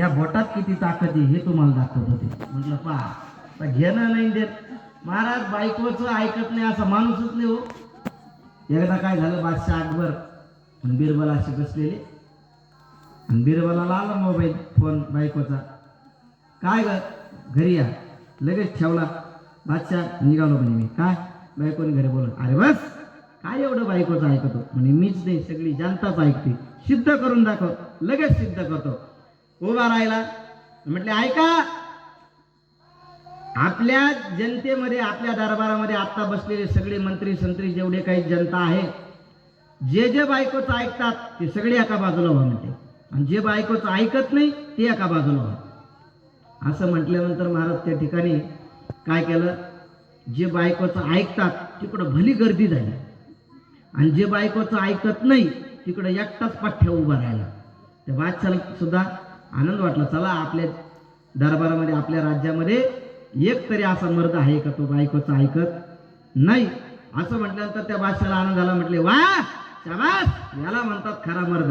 या बोटात किती ताकद आहे हे तुम्हाला दाखवत होते. म्हटलं पहा आता घेणं नाही देत. महाराज बायकोचं ऐकत नाही असा माणूसच नाही हो. एकदा काय झालं बादशाह अकबर आणि बिरबल असे बसलेले. आणि बिरबलाला आला मोबाईल फोन बायकोचा. काय ग? घरी या. लगेच ठेवला. बादशाह निघालो म्हणे मी. काय? बायकोने घरी बोल अरे बस काय एवढं बायकोचं ऐकतो? म्हणे मीच नाही सगळी जनताच ऐकते. सिद्ध करून दाखव. लगेच सिद्ध करतो. उभा राहिला. म्हटले ऐका आपल्या जनतेमध्ये आपल्या दरबारामध्ये आत्ता बसलेले सगळे मंत्री संत्री जेवढे काही जनता आहे जे जे बायकोचं ऐकतात ते सगळे एका बाजूला व्हा म्हणते. आणि जे बायकोचं ऐकत नाही ते एका बाजूला व्हा. असं म्हटल्यानंतर महाराज त्या ठिकाणी काय केलं? जे बायकोचं ऐकतात तिकडं भली गर्दी झाली. आणि जे बायकोचं ऐकत नाही तिकडं एकटाच पाठ्या उभा राहिला. त्या बादशाला सुद्धा आनंद वाटला चला आपल्या दरबारामध्ये आपल्या राज्यामध्ये एक तरी असा मर्द आहे का तो बायकोचा ऐकत नाही? असं म्हटल्यानंतर त्या बादशाला आनंद झाला म्हटले वा शाबास. याला म्हणतात खरा मर्द.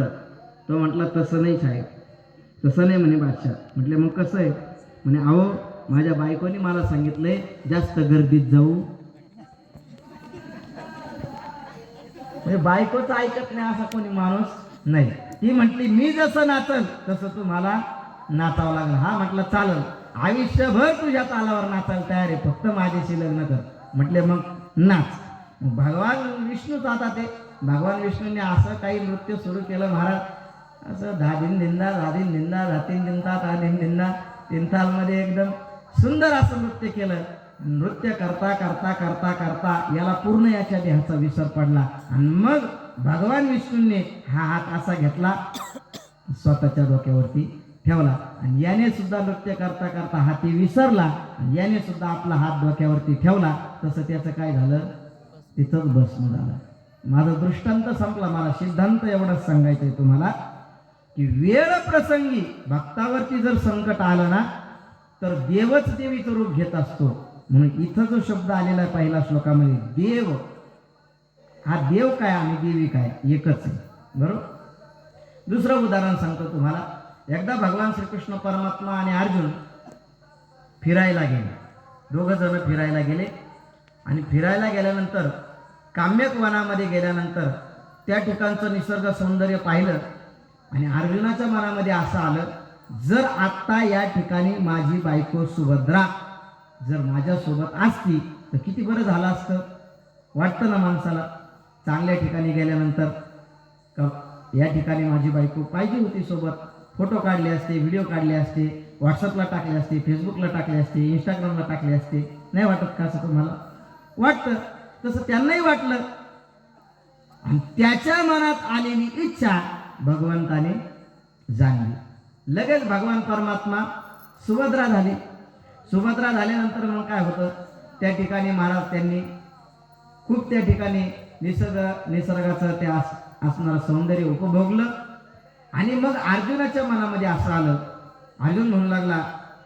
तो म्हटला तसं नाही साहेब तसं नाही म्हणे बादशाह. म्हटले मग कसं आहे? म्हणे अहो माझ्या बायकोने मला सांगितलंय जास्त गर्दीत जाऊ. म्हणजे बायकोचं ऐकत नाही असा कोणी माणूस नाही. ती म्हटली मी जसं नाचल तसं तुम्हाला नाचावं लागलं. हा म्हटलं चालल आयुष्यभर तुझ्या तालावर नाचायला तयार आहे. फक्त माझ्याशी लग्न कर. म्हटले मग नाच. भगवान विष्णूच आता ते भगवान विष्णूने असं काही नृत्य सुरू केलं महाराज. असं धादिन निंदा धादिन निंदा धातीन निंदा धादिन निंदा तीनतालमध्ये एकदम सुंदर असं नृत्य केलं. नृत्य करता करता करता करता याला पूर्ण याच्या देहाचा विसर पडला. आणि मग भगवान विष्णूंनी हा हात असा घेतला स्वतःच्या डोक्यावरती ठेवला. आणि याने सुद्धा नृत्य करता करता हाती विसरला. आणि याने सुद्धा आपला हात डोक्यावरती ठेवला. तसं त्याचं काय झालं? तिथंच भस्म झालं. माझा दृष्टांत संपला. मला सिद्धांत एवढंच सांगायचं आहे तुम्हाला की वेळ प्रसंगी भक्तावरती जर संकट आलं ना तर देवच देवीचं रूप घेत असतो. म्हणून इथं जो शब्द आलेला आहे पहिल्या श्लोकामध्ये देव. हा देव काय आणि देवी काय एकच आहे. बरोबर? दुसरं उदाहरण सांगतो तुम्हाला. एकदा भगवान श्रीकृष्ण परमात्मा आणि अर्जुन फिरायला गेले. दोघं जण फिरायला गेले. आणि फिरायला गेल्यानंतर काम्यक वनामध्ये गेल्यानंतर त्या ठिकाणचं निसर्ग सौंदर्य पाहिलं. आणि अर्जुनाच्या मनामध्ये असं आलं जर आत्ता या ठिकाणी माझी बायको सुभद्रा जर माझ्यासोबत असती तर किती बरं झालं असतं? वाटतं ना माणसाला? चांगल्या ठिकाणी गेल्यानंतर का या ठिकाणी माझी बायको पाहिजे होती सोबत. फोटो काढले असते व्हिडिओ काढले असते व्हॉट्सअपला टाकले असते फेसबुकला टाकले असते इंस्टाग्रामला टाकले असते. नाही वाटत का असं तुम्हाला? वाटतं. तसं त्यांनाही वाटलं. आणि त्याच्या मनात आलेली इच्छा भगवंताने जाणली. लगेच भगवान परमात्मा सुभद्रा झाली. सुभद्रा झाल्यानंतर मग काय होतं? त्या ठिकाणी महाराज त्यांनी खूप त्या ठिकाणी निसर्ग निसर्गाचं ते आस असणारं सौंदर्य उपभोगलं आणि मग अर्जुनाच्या मनामध्ये असं आलं. अर्जुन म्हणू लागला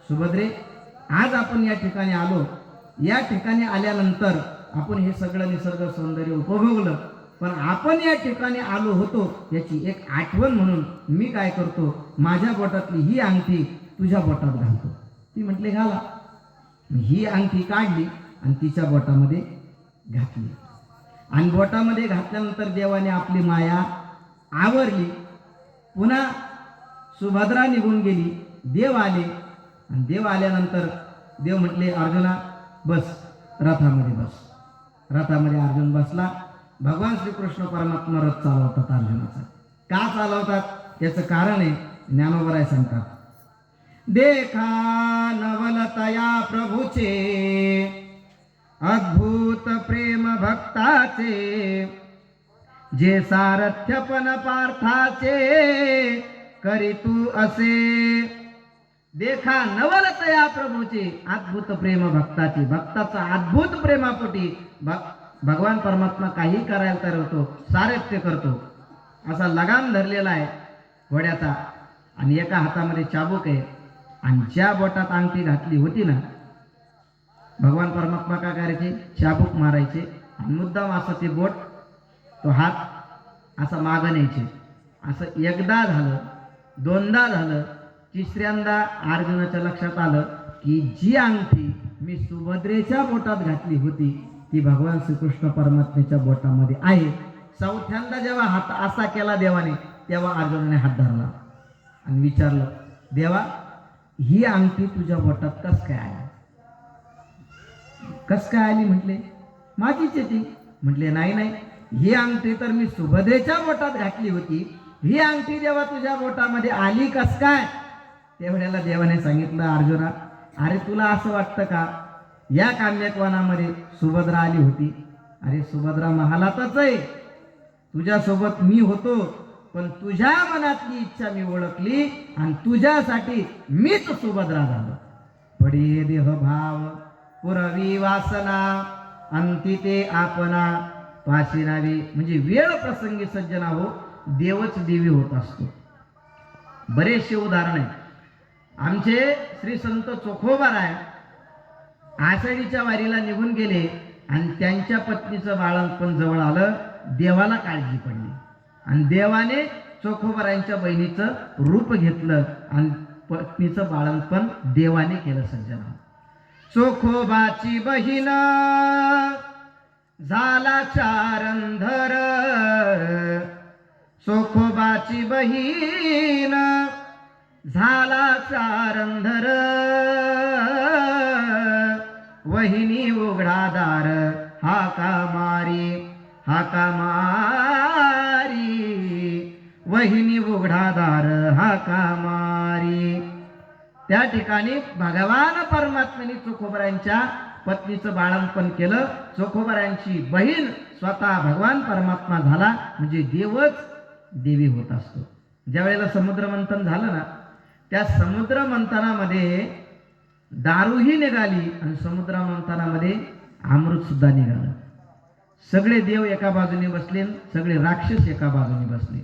सुभद्रे आज आपण या ठिकाणी आलो. या ठिकाणी आल्यानंतर आपण हे सगळं निसर्ग सौंदर्य उपभोगलं. पण आपण या ठिकाणी आलो होतो याची एक आठवण म्हणून मी काय करतो? माझ्या बोटातली ही अंगठी तुझ्या बोटात घालतो. ती म्हटली घाला. ही अंगठी काढली आणि तिच्या बोटामध्ये घातली. आणि बोटामध्ये घातल्यानंतर देवाने आपली माया आवरली. पुन्हा सुभद्रा निघून गेली. देव आले. आणि देव आल्यानंतर देव म्हटले अर्जुना बस. रथामध्ये बस. रथामध्ये अर्जुन बसला. भगवान श्रीकृष्ण परमात्मा रथ चालवतात अर्जुनाचा. का चालवतात? याचं कारण आहे ज्ञानोबराय सांगतात. देखा नवलतया प्रभूचे अद्भुत प्रेम भक्ताचे जे सारथ्यपण पार्थाचे करी तू असे. देखा नवलतया प्रभूचे अद्भुत प्रेम भक्ताचे भक्ताचा अद्भुत प्रेमापोटी भग भगवान परमात्मा काही करायला तयार होतो सारथ्य करतो. असा लगाम धरलेला आहे घोड्याचा आणि एका हातामध्ये चाबूक आहे. आणि ज्या बोटात अंगठी घातली होती ना भगवान परमात्मा काय करायचे? चाबूक मारायचे. आणि मुद्दाम असं ते बोट तो हात असा मागं न्यायचे. असं एकदा झालं दोनदा झालं तिसऱ्यांदा अर्जुनाच्या लक्षात आलं की जी अंगठी मी सुभद्रेच्या बोटात घातली होती ती भगवान श्रीकृष्ण परमात्म्याच्या बोटामध्ये आहे. चौथ्यांदा जेव्हा हात असा केला देवाने तेव्हा अर्जुनाने हात धरला. आणि विचारलं देवा ही अंगठी तुझ्या बोटात कस काय आहे कस काय आली म्हटले? मातीचे ती. म्हटले नाही नाही. ही अंगठी तर मी सुभद्रेच्या बोटात घातली होती. ही अंगठी देवा तुझ्या बोटामध्ये आली कस काय? तेवढ्याला देवाने सांगितलं अर्जुना अरे तुला असं वाटतं का? या काम्यकवनामध्ये सुभद्रा आली होती. अरे सुभद्रा महालातच आहे. तुझ्यासोबत मी होतो पण तुझ्या मनातली इच्छा मी ओळखली आणि तुझ्यासाठी मीच सुभद्रा झालो. पडी देह भाव. पुरवी वासना अंती ते आपणा पाशिनावी म्हणजे वेळ प्रसंगी सज्जना हो देवच देवी होत असतो. बरेचसे उदाहरण आहे आमचे श्री संत चोखोबाराय आषाढीच्या वारीला निघून गेले आणि त्यांच्या पत्नीचं बाळंतपण जवळ आलं देवाला काळजी पडली. आणि देवाने चोखोबरायांच्या बहिणीचं रूप घेतलं आणि पत्नीचं बाळंतपण देवाने केलं सज्जना. चोखोबाची बहीण. झाला चारंधर. चोखोबाची बहीण. झाला चारंधर. वहिनी उघडादार हाका मारी हाका मारी. वहिनी उघडादार हाका मारी. त्या ठिकाणी भगवान परमात्म्याने चोखोबऱ्यांच्या पत्नीचं बाळंपण केलं. चोखोबऱ्यांची बहीण स्वतः भगवान परमात्मा झाला. म्हणजे देवच देवी होत असतो. ज्या वेळेला समुद्र मंथन झालं ना त्या समुद्र मंथनामध्ये दारूही निघाली आणि समुद्र मंथनामध्ये अमृत सुद्धा निघालं. सगळे देव एका बाजूने बसले सगळे राक्षस एका बाजूने बसले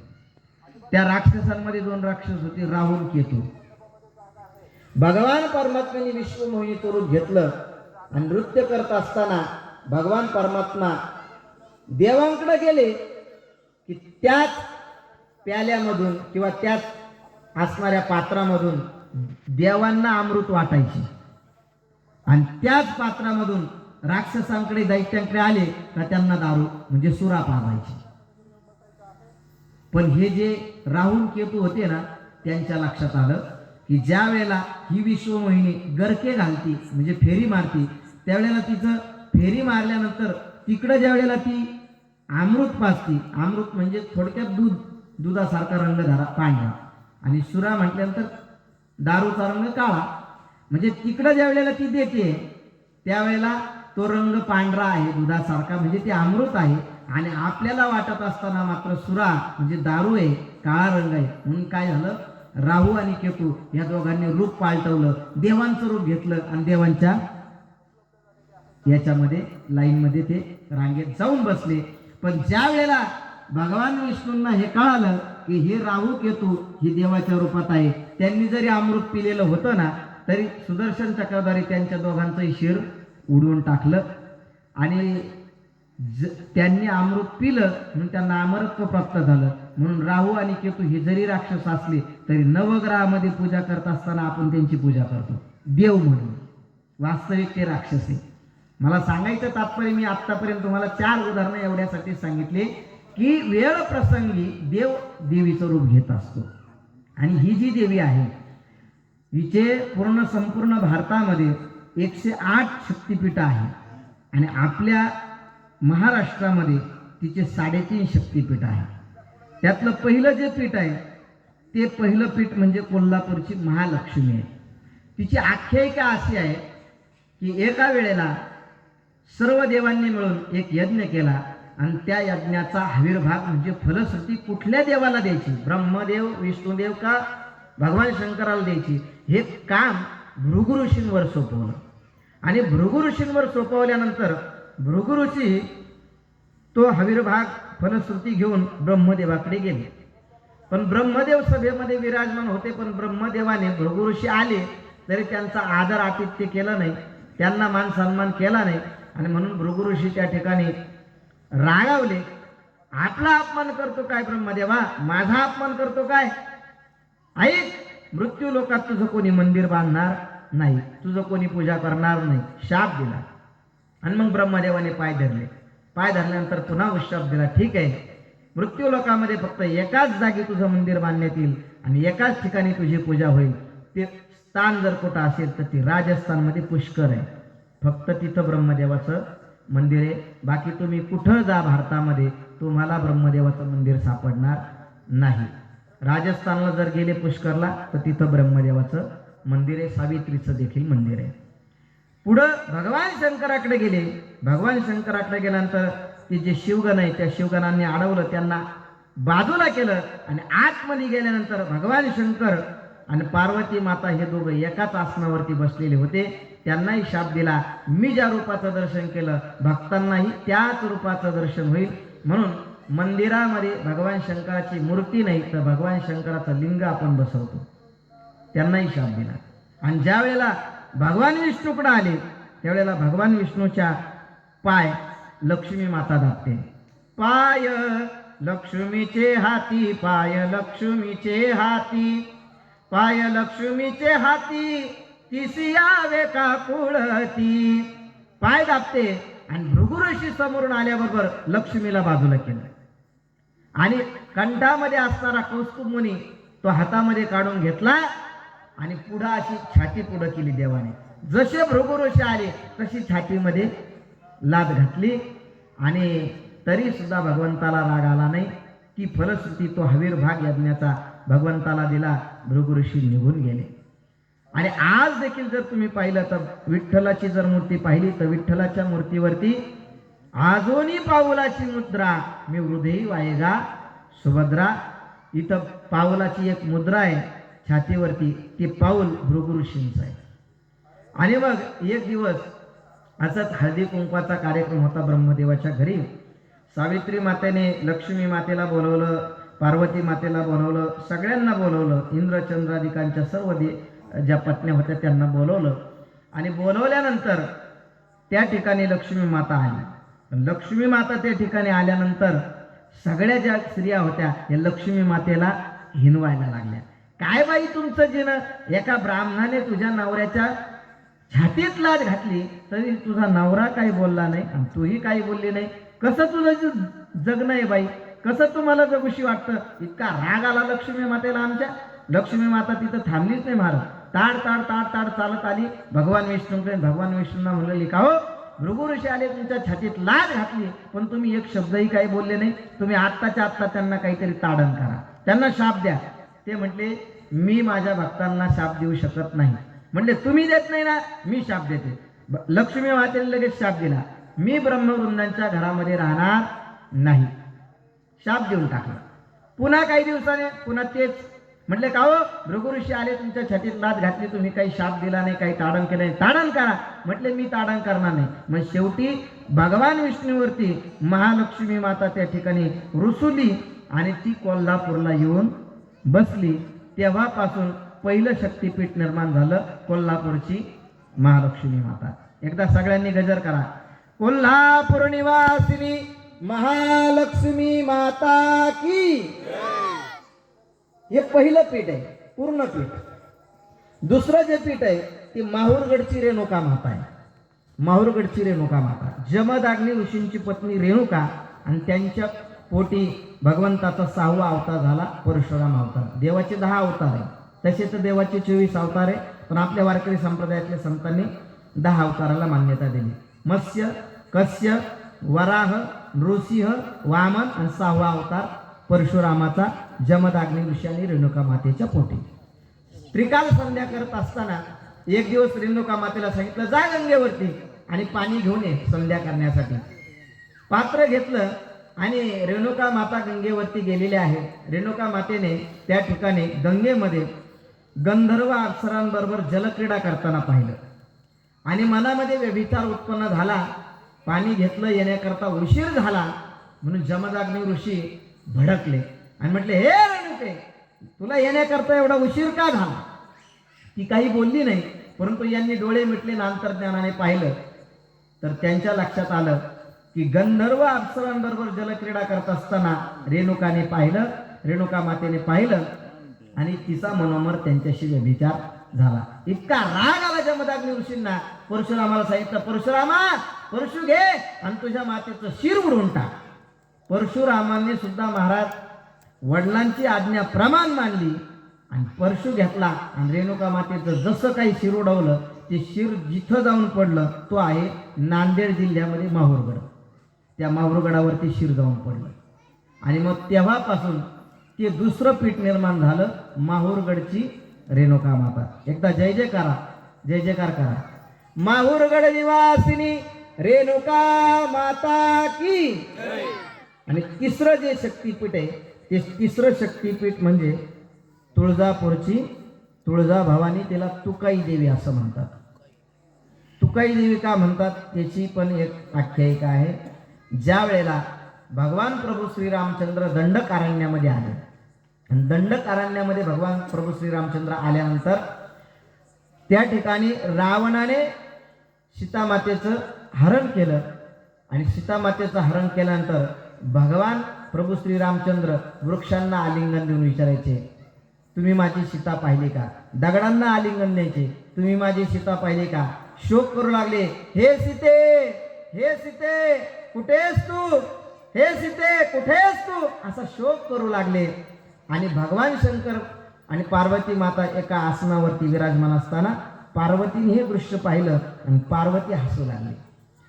त्या राक्षसांमध्ये दोन राक्षस होते राहुल केतू. भगवान परमात्म्याने विश्वमोहिनीचं रूप घेतलं आणि नृत्य करत असताना भगवान परमात्मा देवांकडे गेले की त्याच प्याल्यामधून किंवा त्याच असणाऱ्या पात्रामधून देवांना अमृत वाटायचे. आणि त्याच पात्रामधून राक्षसांकडे दैत्यांकडे आले का त्यांना दारू म्हणजे सुरा पाहायची पण हे जे राहून केतू होते ना त्यांच्या लक्षात आलं की ज्या वेळेला ही विश्वमोहिनी गरके घालती म्हणजे फेरी मारती त्यावेळेला तिचं फेरी मारल्यानंतर तिकडं ज्या वेळेला ती अमृत पाजती अमृत म्हणजे थोडक्यात दूध दुधासारखा रंग धरा पांढरा. आणि सुरा म्हटल्यानंतर दारूचा रंग काळा. म्हणजे तिकडं ज्या वेळेला ती देते त्यावेळेला तो रंग पांढरा आहे दुधासारखा म्हणजे ते अमृत आहे. आणि आपल्याला वाटत असताना मात्र सुरा म्हणजे दारू आहे काळा रंग आहे. म्हणून काय झालं? राहू आणि केतू या दोघांनी रूप पालटवलं देवांचं रूप घेतलं आणि देवांच्या याच्यामध्ये लाईनमध्ये ते रांगेत जाऊन बसले. पण ज्या वेळेला भगवान विष्णूंना हे कळालं की हे राहू केतू ही देवाच्या रूपात आहे त्यांनी जरी अमृत पिलेलं होतं ना तरी सुदर्शन चक्रद्वारे त्यांच्या दोघांचंही शिर उडवून टाकलं. आणि ज त्यांनी अमृत पिलं म्हणून त्यांना अमरत्व प्राप्त झालं. म्हणून राहू आणि केतू हे जरी राक्षस असले तरी नवग्रहामध्ये पूजा करत असताना आपण त्यांची पूजा करतो. देव म्हणून. वास्तविक ते राक्षस आहे. मला सांगायचं तात्पर्य मी आत्तापर्यंत तुम्हाला चार उदाहरणं एवढ्यासाठी सांगितले की वेळ प्रसंगी देव देवीचं रूप घेत असतो. आणि ही जी देवी आहे हिचे पूर्ण संपूर्ण भारतामध्ये एकशे आठ शक्तिपीठ आहे. आणि आपल्या महाराष्ट्रामध्ये तिचे साडेतीन शक्तिपीठ आहे. त्यातलं पहिलं जे पीठ आहे ते पहिलं पीठ म्हणजे कोल्हापूरची महालक्ष्मी आहे. तिची आख्यायिका अशी आहे की एका वेळेला सर्व देवांनी मिळून एक यज्ञ केला आणि त्या यज्ञाचा आविर्भाग म्हणजे फलश्रुती कुठल्या देवाला द्यायची? ब्रह्मदेव विष्णुदेव का भगवान शंकराला द्यायची? हे काम भृगु ऋषींवर सोपवलं. आणि भृगु ऋषींवर सोपवल्यानंतर भृगु ऋषी तो आविर्भाग फलश्रुती घेऊन ब्रह्मदेवाकडे गेले. पण ब्रह्मदेव सभेमध्ये विराजमान होते पण ब्रह्मदेवाने भृगु ऋषी आले तरी त्यांचा आदर आतिथ्य केलं नाही त्यांना मान सन्मान केला नाही आणि म्हणून भृगुऋषी त्या ठिकाणी रागावले. आपला अपमान करतो काय ब्रह्मदेवा? माझा अपमान करतो काय? ऐक मृत्यू लोकात तुझं कोणी मंदिर बांधणार नाही तुझं कोणी पूजा करणार नाही शाप दिला आणि मग ब्रह्मदेवाने पाय धरले. पाय धरल्यानंतर पुन्हा उशाप दिला. ठीक आहे. मृत्यू लोकामध्ये फक्त एकाच जागी तुझं मंदिर बांधण्यात येईल आणि एकाच ठिकाणी तुझी पूजा होईल. ते स्थान जर कुठं असेल तर ती राजस्थानमध्ये पुष्कर आहे. फक्त तिथं ब्रह्मदेवाचं मंदिर आहे. बाकी तुम्ही कुठं जा भारतामध्ये तुम्हाला ब्रह्मदेवाचं मंदिर सापडणार नाही. राजस्थानला जर गेले पुष्करला तर तिथं ब्रह्मदेवाचं मंदिर आहे. सावित्रीचं देखील मंदिर आहे. पुढं भगवान शंकराकडे गेले. भगवान शंकराकडे गेल्यानंतर ते जे शिवगण आहे त्या शिवगणांनी अडवलं त्यांना बाजूला केलं आणि आतमध्ये गेल्यानंतर भगवान शंकर आणि पार्वती माता हे दोघं एकाच आसनावरती बसलेले होते. त्यांनाही शाप दिला. मी ज्या रूपाचं दर्शन केलं भक्तांनाही त्याच रूपाचं दर्शन होईल. म्हणून मंदिरामध्ये भगवान शंकराची मूर्ती नाही तर भगवान शंकराचं लिंग आपण बसवतो. त्यांनाही शाप दिला. आणि ज्या वेळेला भगवान विष्णूकडे आले त्यावेळेला भगवान विष्णूच्या पाय लक्ष्मी माता दाबते पाय लक्ष्मीचे हाती पाय लक्ष्मीचे हाती पाय लक्ष्मीचे हाती तिसी यावे का कुळती? पाय दाबते आणि भृगुऋषी समोरून आल्याबरोबर लक्ष्मीला बाजूला केलं. आणि कंठामध्ये असणारा कौस्तुभ मुनी तो हातामध्ये काढून घेतला आणि पुढं अशी छाती पुढं केली देवाने. जसे भृगुऋषी आले तशी छातीमध्ये लाद घातली आणि तरी सुद्धा भगवंताला राग आला नाही. ती फलश्रुती तो हवीर भाग यज्ञाचा भगवंताला दिला. भृगुऋषी निघून गेले. आणि आज देखील जर तुम्ही पाहिलं तर विठ्ठलाची जर मूर्ती पाहिली तर विठ्ठलाच्या मूर्तीवरती आजोनी पाऊलाची मुद्रा. मी हृदयी वायगा सुभद्रा. इथं पाऊलाची एक मुद्रा आहे छातीवरती. ती पाऊल भृगुऋषींचं आहे. आणि मग एक दिवस असाच हळदी कुंकवाचा कार्यक्रम होता ब्रह्मदेवाच्या घरी. सावित्री मातेने लक्ष्मी मातेला बोलवलं पार्वती मातेला बोलवलं सगळ्यांना बोलवलं. इंद्रचंद्राधिकांच्या सर्व दे ज्या पत्न्या होत्या त्यांना बोलवलं. आणि बोलवल्यानंतर त्या ठिकाणी लक्ष्मी माता आली. लक्ष्मी माता त्या ठिकाणी आल्यानंतर सगळ्या ज्या स्त्रिया होत्या या लक्ष्मी मातेला हिनवायला लागल्या. काय बाई तुमचं जिनं एका ब्राह्मणाने तुझ्या नवऱ्याच्या छातीत लाज घातली तरी तुझा नवरा काही बोलला नाही आणि तूही काही बोलली नाही. कसं तुझं जगणं आहे बाई? कसं तुम्हाला जगूशी वाटतं? इतका राग आला लक्ष्मी मातेला आमच्या. लक्ष्मी माता तिथं थांबलीच नाही महाराज. ताड ताड ताड ताड चालत आली. भगवान विष्णूकडे भगवान विष्णूंना म्हणलेली का हो? भृगुऋषी आले तुमच्या छातीत लाज घातली पण तुम्ही एक शब्दही काही बोलले नाही. तुम्ही आत्ताच्या आत्ता त्यांना काहीतरी ताडण करा. त्यांना शाप द्या. ते म्हटले मी माझ्या भक्तांना शाप देऊ शकत नाही. म्हटले तुम्ही देत नाही ना मी शाप देते. लक्ष्मी मातेने लगेच शाप दिला. मी ब्रह्मवृंदांच्या घरामध्ये राहणार नाही. शाप देऊन टाकला. पुन्हा काही दिवसाने पुन्हा तेच. म्हटले का हो? भृगुऋषी आले तुमच्या छातीत लाच घातली तुम्ही काही शाप दिला नाही काही ताडण केलं नाही. ताडण करा. म्हटले मी ताडण करणार नाही. मग शेवटी भगवान विष्णूवरती महालक्ष्मी माता त्या ठिकाणी रुसुली आणि ती कोल्हापूरला येऊन बसली. तेव्हापासून पहिलं शक्तीपीठ निर्माण झालं कोल्हापूरची महालक्ष्मी माता. एकदा सगळ्यांनी गजर करा. कोल्हापूर निवासिनी महालक्ष्मी माता की हे पहिलं पीठ आहे पूर्ण पीठ. दुसरं जे पीठ आहे ती माहूरगडची रेणुका माता आहे. माहूरगडची रेणुका माता. जमदाग्नी ऋषींची पत्नी रेणुका आणि त्यांच्या पोटी भगवंताचा सहावा अवतार झाला परशुराम अवतार. देवाचे दहा अवतार आहे तसे तर देवाचे चोवीस अवतार आहे पण आपल्या वारकरी संप्रदायातल्या संतांनी दहा अवताराला मान्यता दिली. मत्स्य कस्य वराह नृसिंह वामन आणि सहावा अवतार परशुरामाचा जमदाग्नी ऋषी आणि रेणुका मातेच्या पोटी. त्रिकाल संध्या करत असताना एक दिवस रेणुका मातेला सांगितलं जा गंगेवरती आणि पाणी घेऊन ये संध्या करण्यासाठी. पात्र घेतलं आणि रेणुका माता गंगेवरती गेलेले आहे रेणुका मातेने त्या ठिकाणी गंगेमध्ये गंधर्व अप्सरांबरोबर जलक्रीडा करताना पाहिलं. आणि मनामध्ये व्यभिचार उत्पन्न झाला पाणी घेतलं येण्याकरता उशीर झाला म्हणून जमदाग्नी ऋषी भडकले. आणि म्हटले हे रेणुके तुला येण्याकरता एवढा उशीर का झाला? ती काही बोलली नाही परंतु यांनी डोळे मिटले नांतरज्ञानाने अंतर्ज्ञानाने पाहिलं. तर त्यांच्या लक्षात आलं की गंधर्व अप्सरांबरोबर जलक्रीडा करत असताना रेणुकाने पाहिलं रेणुका मातेने पाहिलं आणि तिचा मनोमर त्यांच्याशी व्यभिचार झाला. इतका राग आला जमदाग्नी ऋषींना. परशुरामाला सांगितलं परशुरामा परशु घे आणि तुझ्या मातेचं शिर उडवून टाक. परशुरामांनी सुद्धा महाराज वडिलांची आज्ञा प्रमाण मानली आणि परशु घेतला आणि रेणुका मातेचं जसं काही शिर उडवलं ते शिर जिथं जाऊन पडलं तो आहे नांदेड जिल्ह्यामध्ये माहूरगड. त्या माहूरगडावरती शिर जाऊन पडलं. आणि मग तेव्हापासून ते दुसरं पीठ निर्माण झालं माहूरगडची रेणुका माता एकदा जय जयकारा जय जयकार करा. माहूरगड निवासिनी रेणुका माता की. आणि तिसरं जे शक्तीपीठ आहे ते तिसरं शक्तीपीठ म्हणजे तुळजापूरची तुळजा भवानी तिला तुकाई देवी असं म्हणतात. तुकाई देवी का म्हणतात? त्याची पण एक आख्यायिका आहे. ज्या वेळेला भगवान प्रभू श्रीरामचंद्र दंडकारण्यामध्ये आले दंडकारण्यामध्ये भगवान प्रभू श्रीरामचंद्र आल्यानंतर त्या ठिकाणी रावणाने सीतामातेचं हरण केलं. आणि सीतामातेचं हरण केल्यानंतर भगवान प्रभू श्रीरामचंद्र वृक्षांना आलिंगन देऊन विचारायचे तुम्ही माझी सीता पाहिली का? दगडांना आलिंगन द्यायचे तुम्ही माझी सीता पाहिली का? शोक करू लागले हे सीते हे सीते कुठेस तू? हे सीते कुठेस तू? असा शोक करू लागले. आणि भगवान शंकर आणि पार्वती माता एका आसनावरती विराजमान असताना पार्वतीने हे दृश्य पाहिलं आणि पार्वती हसू लागली.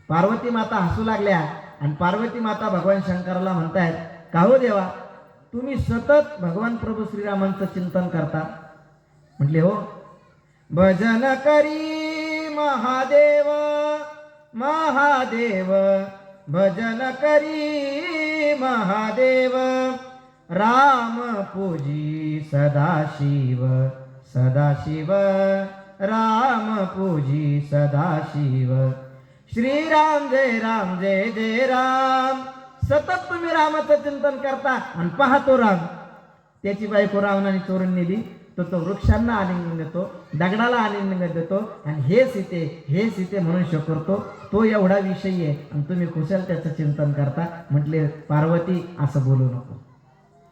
पार्वती माता हसू लागल्या आणि पार्वती माता भगवान शंकराला म्हणतायत का हो देवा तुम्ही सतत भगवान प्रभू श्रीरामांचं चिंतन करता. म्हटले हो. भजन करी महादेव महादेव भजन करी महादेव राम पूजी सदाशिव सदाशिव। राम पूजी सदाशिव। श्रीराम जय राम जय जय राम। सतत तुम्ही रामाचं चिंतन करता आणि पाहतो राम. त्याची बायको रावणाने चोरून नेली. तो तो वृक्षांना आलिंगन देतो दगडाला आलिंगन देतो आणि हे सीते हे सीते म्हणून शोक तो एवढा विषयी आहे आणि तुम्ही कुशल त्याचं चिंतन करता. म्हटले पार्वती असं बोलू नको.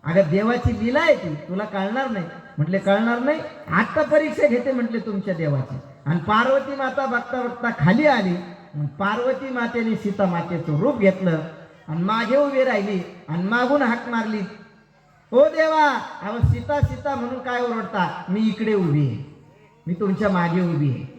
अगं देवाची लीला आहे ती तुला कळणार नाही. म्हटले कळणार नाही? आत्ता परीक्षा घेते म्हटले तुमच्या देवाची. आणि पार्वती माता बघता बघता खाली आली. मग पार्वती मातेने सीता मातेचं रूप घेतलं. आणि मागे उभी राहिली आणि मागून हाक मारली. हो देवा अहो सीता सीता म्हणून काय ओरडता? मी इकडे उभी आहे. मी तुमच्या मागे उभी आहे.